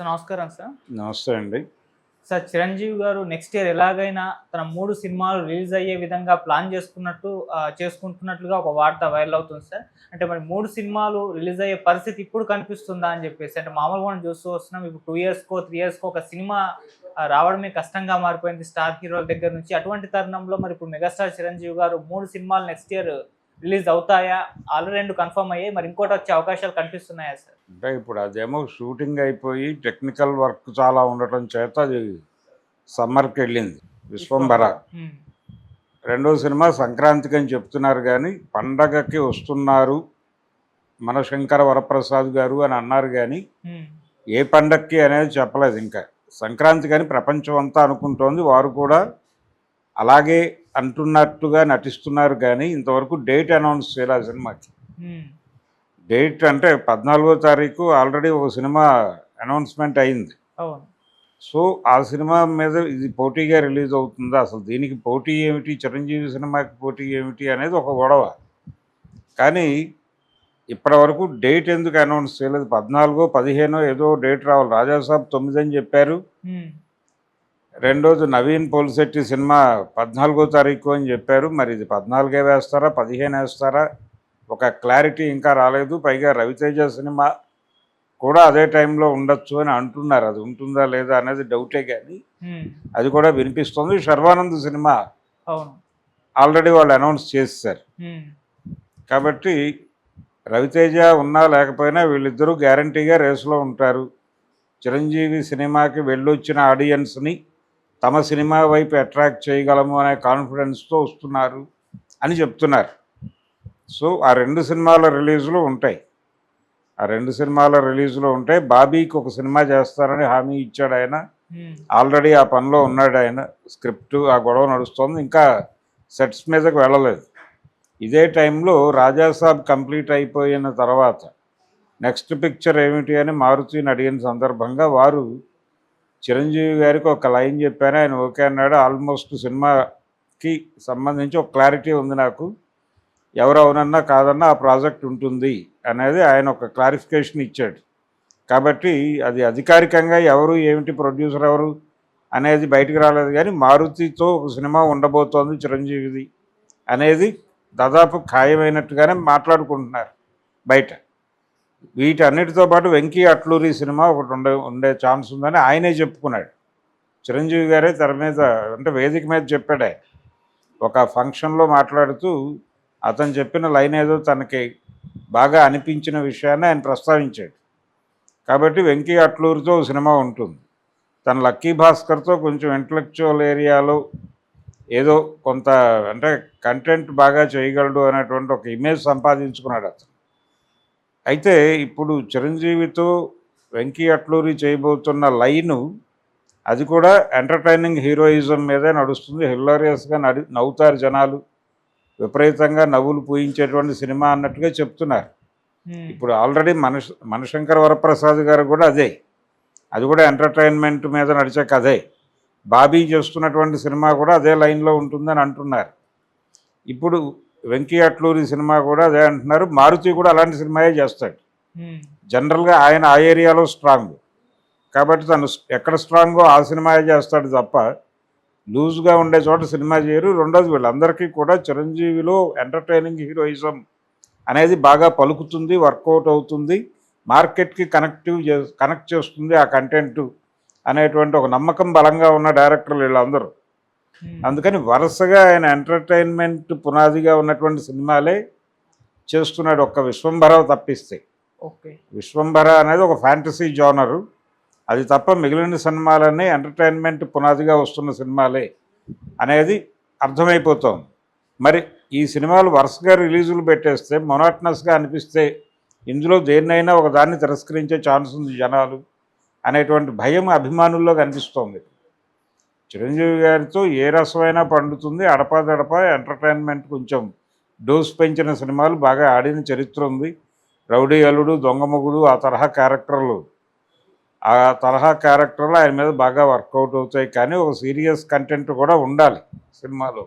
Sir నమస్కారం sir. నమస్తే అండి. సార్ చిరంజీవి గారు నెక్స్ట్ ఇయర్ ఎలాగైనా తన మూడు సినిమాలు రిలీజ్ అయ్యే విధంగా ప్లాన్ చేసుకున్నట్టు చేసుకుంటున్నట్లుగా ఒక వార్త వైరల్ అవుతుంది సార్. అంటే మరి మూడు సినిమాలు రిలీజ్ అయ్యే పరిస్థితి ఇప్పుడు కనిపిస్తుందా అని చెప్పేసి అంటే మామూలుగా మనం చూస్తూ వస్తున్నాం ఇప్పుడు టూ ఇయర్స్కో త్రీ ఇయర్స్కో ఒక సినిమా రావడమే కష్టంగా మారిపోయింది స్టార్ హీరోల దగ్గర నుంచి. అటువంటి తరుణంలో మరి ఇప్పుడు మెగాస్టార్ చిరంజీవి గారు మూడు సినిమాలు నెక్స్ట్ ఇయర్ రిలీజ్ అవుతాయా? ఆల్రెడీ రెండు కన్ఫర్మ్ అయ్యాయి. మరి ఇంకోటి వచ్చే అవకాశాలు కనిపిస్తున్నాయా సార్? అంటే ఇప్పుడు అదేమో షూటింగ్ అయిపోయి టెక్నికల్ వర్క్ చాలా ఉండటం చేత అది సమ్మర్కి వెళ్ళింది. విశ్వంభర రెండో సినిమా సంక్రాంతికి అని చెప్తున్నారు కానీ పండగకి వస్తున్నారు మన శంకర వరప్రసాద్ గారు అని అన్నారు కానీ ఏ పండక్కి అనేది చెప్పలేదు ఇంకా. సంక్రాంతి కానీ ప్రపంచం అంతా అనుకుంటోంది. వారు కూడా అలాగే అంటున్నట్టుగా నటిస్తున్నారు కానీ ఇంతవరకు డేట్ అనౌన్స్ చేయాలి ఆ సినిమాకి డేట్ అంటే పద్నాలుగో తారీఖు ఆల్రెడీ ఒక సినిమా అనౌన్స్మెంట్ అయింది. సో ఆ సినిమా మీద ఇది పోటీగా రిలీజ్ అవుతుందా? అసలు దీనికి పోటీ ఏమిటి? చిరంజీవి సినిమాకి పోటీ ఏమిటి? అనేది ఒక గొడవ. కానీ ఇప్పటివరకు డేట్ ఎందుకు అనౌన్స్ చేయలేదు? పద్నాలుగో పదిహేనో ఏదో డేట్ రావాలి. రాజాసాబ్ తొమ్మిది అని చెప్పారు. ఉమ్, రెండోది నవీన్ పోలిశెట్టి సినిమా పద్నాలుగో తారీఖు అని చెప్పారు. మరి ఇది పద్నాలుగే వేస్తారా పదిహేను వేస్తారా? ఒక క్లారిటీ ఇంకా రాలేదు. పైగా రవితేజ సినిమా కూడా అదే టైంలో ఉండొచ్చు అని అంటున్నారు. అది ఉంటుందా లేదా అనేది డౌటే కానీ అది కూడా వినిపిస్తుంది. శర్వానంద్ సినిమా ఆల్రెడీ వాళ్ళు అనౌన్స్ చేశారు కాబట్టి రవితేజ ఉన్నా లేకపోయినా వీళ్ళిద్దరూ గ్యారంటీగా రేసులో ఉంటారు. చిరంజీవి సినిమాకి వెళ్ళొచ్చిన ఆడియన్స్ని తమ సినిమా వైపు అట్రాక్ట్ చేయగలము అనే కాన్ఫిడెన్స్తో వస్తున్నారు అని చెప్తున్నారు. సో ఆ రెండు సినిమాల రిలీజులు ఉంటాయి. ఆ రెండు సినిమాల రిలీజులు ఉంటాయి బాబీకి ఒక సినిమా చేస్తారని హామీ ఇచ్చాడు ఆయన. ఆల్రెడీ ఆ పనిలో ఉన్నాడు ఆయన. స్క్రిప్ట్ ఆ గొడవ నడుస్తోంది. ఇంకా సెట్స్ మీదకి వెళ్ళలేదు. ఇదే టైంలో రాజాసాబ్ కంప్లీట్ అయిపోయిన తర్వాత నెక్స్ట్ పిక్చర్ ఏమిటి అని మారుతిని అడిగిన సందర్భంగా వారు చిరంజీవి గారికి ఒక లైన్ చెప్పాను. ఆయన ఓకే అన్నాడు. ఆల్మోస్ట్ సినిమాకి సంబంధించి ఒక క్లారిటీ ఉంది నాకు. ఎవరు అవునన్నా కాదన్నా ఆ ప్రాజెక్ట్ ఉంటుంది అనేది ఆయన ఒక క్లారిఫికేషన్ ఇచ్చాడు. కాబట్టి అది అధికారికంగా ఎవరు ఏమిటి ప్రొడ్యూసర్ ఎవరు అనేది బయటకు రాలేదు. కానీ మారుతితో ఒక సినిమా ఉండబోతోంది చిరంజీవిది అనేది దాదాపు ఖాయమైనట్టుగానే మాట్లాడుకుంటున్నారు బయట. వీటన్నిటితో పాటు వెంకీ అట్లూరి సినిమా ఒకటి ఉండే ఉండే ఛాన్స్ ఉందని ఆయనే చెప్పుకున్నాడు. చిరంజీవి గారే తెర మీద అంటే వేదిక మీద చెప్పాడే. ఒక ఫంక్షన్లో మాట్లాడుతూ అతను చెప్పిన లైన్ ఏదో తనకి బాగా అనిపించిన విషయాన్ని ఆయన ప్రస్తావించాడు. కాబట్టి వెంకీ అట్లూరితో సినిమా ఉంటుంది. తన లక్కీ భాస్కర్తో కొంచెం ఇంటలెక్చువల్ ఏరియాలో ఏదో కొంత అంటే కంటెంట్ బాగా చేయగలడు అనేటువంటి ఒక ఇమేజ్ సంపాదించుకున్నాడు అతను. అయితే ఇప్పుడు చిరంజీవితో వెంకీ అట్లూరి చేయబోతున్న లైను అది కూడా ఎంటర్టైనింగ్ హీరోయిజం మీదే నడుస్తుంది. హిల్లారియస్గా నడి నవ్వుతారు జనాలు. విపరీతంగా నవ్వులు పూయించేటువంటి సినిమా అన్నట్టుగా చెప్తున్నారు. ఇప్పుడు ఆల్రెడీ మనశ మనశంకర వరప్రసాద్ గారు కూడా అదే. అది కూడా ఎంటర్టైన్మెంట్ మీద నడిచే కథే. బాబీ చేస్తున్నటువంటి సినిమా కూడా అదే లైన్లో ఉంటుందని అంటున్నారు. ఇప్పుడు వెంకీ అట్లూరి సినిమా కూడా అదే అంటున్నారు. మారుతి కూడా అలాంటి సినిమాయే చేస్తాడు. జనరల్గా ఆయన ఆ ఏరియాలో స్ట్రాంగ్. కాబట్టి తను ఎక్కడ స్ట్రాంగో ఆ సినిమాయే చేస్తాడు తప్ప లూజ్గా ఉండే చోట సినిమా చేయరు. రెండోది వీళ్ళందరికీ కూడా చిరంజీవిలో ఎంటర్టైనింగ్ హీరోయిజం అనేది బాగా పలుకుతుంది వర్కౌట్ అవుతుంది. మార్కెట్కి కనెక్టివ్ చే కనెక్ట్ చేస్తుంది ఆ కంటెంట్ అనేటువంటి ఒక నమ్మకం బలంగా ఉన్న డైరెక్టర్లు వీళ్ళందరూ. అందుకని వరుసగా ఆయన ఎంటర్టైన్మెంట్ పునాదిగా ఉన్నటువంటి సినిమాలే చేస్తున్నాడు. ఒక్క విశ్వంభర తప్పిస్తే. ఓకే విశ్వంభర అనేది ఒక ఫ్యాంటసీ జోనరు అది తప్ప మిగిలిన సినిమాలన్నీ ఎంటర్టైన్మెంట్ పునాదిగా వస్తున్న సినిమాలే అనేది అర్థమైపోతోంది. మరి ఈ సినిమాలు వరుసగా రిలీజులు పెట్టేస్తే మొనాటనస్గా అనిపిస్తే ఇందులో దేన్నైనా ఒక దాన్ని తిరస్కరించే ఛాన్స్ ఉంది జనాలు అనేటువంటి భయం అభిమానుల్లో కనిపిస్తోంది. చిరంజీవి గారితో ఏ రసమైనా పండుతుంది. అడపాదడప ఎంటర్టైన్మెంట్ కొంచెం డోస్ పెంచిన సినిమాలు బాగా ఆడిన చరిత్ర ఉంది. రౌడీ అల్లుడు దొంగమొగుడు ఆ తరహా క్యారెక్టర్లు. ఆ తరహా క్యారెక్టర్లు ఆయన మీద బాగా వర్కౌట్ అవుతాయి. కానీ ఒక సీరియస్ కంటెంట్ కూడా ఉండాలి సినిమాలో.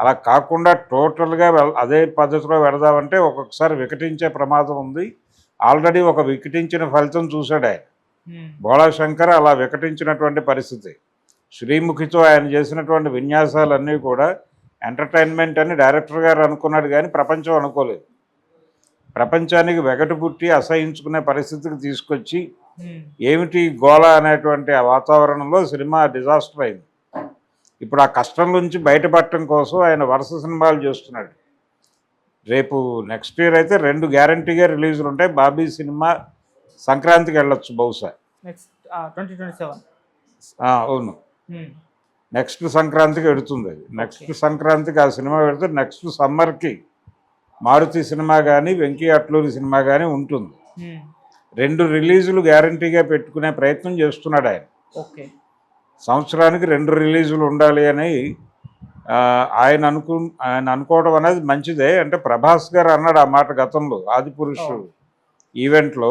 అలా కాకుండా టోటల్గా అదే పద్ధతిలో వెళదామంటే ఒక్కొక్కసారి వికటించే ప్రమాదం ఉంది. ఆల్రెడీ ఒక వికటించిన ఫలితం చూశాడు ఆయన. భోళాశంకర్ అలా వికటించినటువంటి పరిస్థితి. శ్రీముఖితో ఆయన చేసినటువంటి విన్యాసాలన్నీ కూడా ఎంటర్టైన్మెంట్ అని డైరెక్టర్ గారు అనుకున్నాడు కానీ ప్రపంచం అనుకోలేదు. ప్రపంచానికి వెగటు పుట్టి అసహించుకునే పరిస్థితికి తీసుకొచ్చి ఉమ్, ఏమిటి గోళ అనేటువంటి ఆ వాతావరణంలో సినిమా డిజాస్టర్ అయింది. ఇప్పుడు ఆ కష్టం నుంచి బయటపడటం కోసం ఆయన వరుస సినిమాలు చేస్తున్నాడు. రేపు నెక్స్ట్ ఇయర్ అయితే రెండు గ్యారంటీగా రిలీజులు ఉంటాయి. బాబీ సినిమా సంక్రాంతికి వెళ్ళొచ్చు బహుశా. అవును. నెక్స్ట్ సంక్రాంతికి ఎడుతుంది అది. నెక్స్ట్ సంక్రాంతికి ఆ సినిమా పెడితే నెక్స్ట్ సమ్మర్కి మారుతి సినిమా కానీ వెంకీ అట్లూరి సినిమా కానీ ఉంటుంది. రెండు రిలీజులు గ్యారంటీగా పెట్టుకునే ప్రయత్నం చేస్తున్నాడు ఆయన. సంవత్సరానికి రెండు రిలీజులు ఉండాలి అని ఆయన అనుకు ఆయన అనుకోవడం అనేది మంచిదే. అంటే ప్రభాస్ గారు అన్నాడు ఆ మాట గతంలో ఆదిపురుషు అవును. ఈవెంట్లో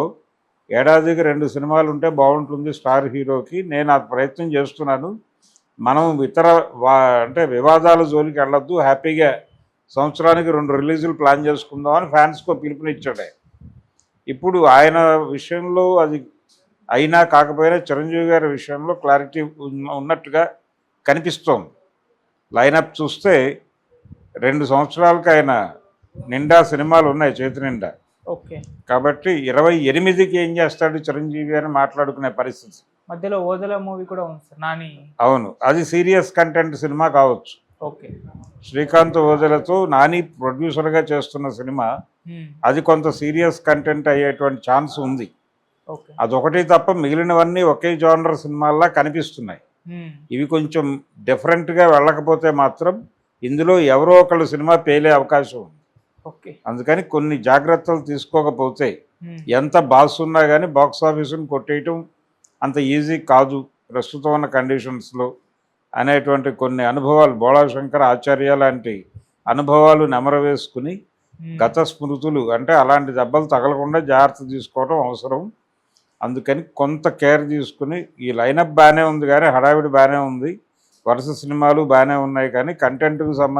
ఏడాదికి రెండు సినిమాలు ఉంటే బాగుంటుంది స్టార్ హీరోకి. నేను ఆ ప్రయత్నం చేస్తున్నాను. మనం ఇతర అంటే వివాదాల జోలికి వెళ్ళొద్దు. హ్యాపీగా సంవత్సరానికి రెండు రిలీజులు ప్లాన్ చేసుకుందాం అని ఫ్యాన్స్కో పిలుపునిచ్చాడే. ఇప్పుడు ఆయన విషయంలో అది అయినా కాకపోయినా చిరంజీవి గారి విషయంలో క్లారిటీ ఉన్నట్టుగా కనిపిస్తోంది. లైనప్ చూస్తే రెండు సంవత్సరాలకు ఆయన నిండా సినిమాలు ఉన్నాయి చేతి నిండా. ఓకే. కాబట్టి ఇరవై ఎనిమిదికి ఏం చేస్తాడు చిరంజీవి అని మాట్లాడుకునే పరిస్థితి? మధ్యలో ఓదల మూవీ కూడా ఉంది సార్ నాని. అవును. అది సీరియస్ కంటెంట్ సినిమా కావచ్చు. ఓకే. శ్రీకాంత్ ఓజలతో నాని ప్రొడ్యూసర్గా చేస్తున్న సినిమా అది కొంత సీరియస్ కంటెంట్ అయ్యేటువంటి ఛాన్స్ ఉంది. అదొకటి తప్ప మిగిలినవన్నీ ఒకే జానర్ సినిమాల్లా కనిపిస్తున్నాయి. ఇవి కొంచెం డిఫరెంట్గా వెళ్ళకపోతే మాత్రం ఇందులో ఎవరో ఒకళ్ళు సినిమా పేలే అవకాశం ఉంది. అందుకని కొన్ని జాగ్రత్తలు తీసుకోకపోతే ఎంత బాస్ ఉన్నా కానీ బాక్స్ ఆఫీసును కొట్టేయటం అంత ఈజీ కాదు. ప్రస్తుతం ఉన్న కండిషన్స్లో అనేటువంటి కొన్ని అనుభవాలు బోళాశంకర్ ఆచార్య లాంటి అనుభవాలు నెమరవేసుకుని గత స్మృతులు అంటే అలాంటి దెబ్బలు తగలకుండా జాగ్రత్త తీసుకోవడం అవసరం. అందుకని కొంత కేర్ తీసుకుని ఈ లైనప్ బాగానే ఉంది కానీ హడావిడి బాగానే ఉంది. వరుస సినిమాలు బాగానే ఉన్నాయి కానీ కంటెంట్కి సంబంధించి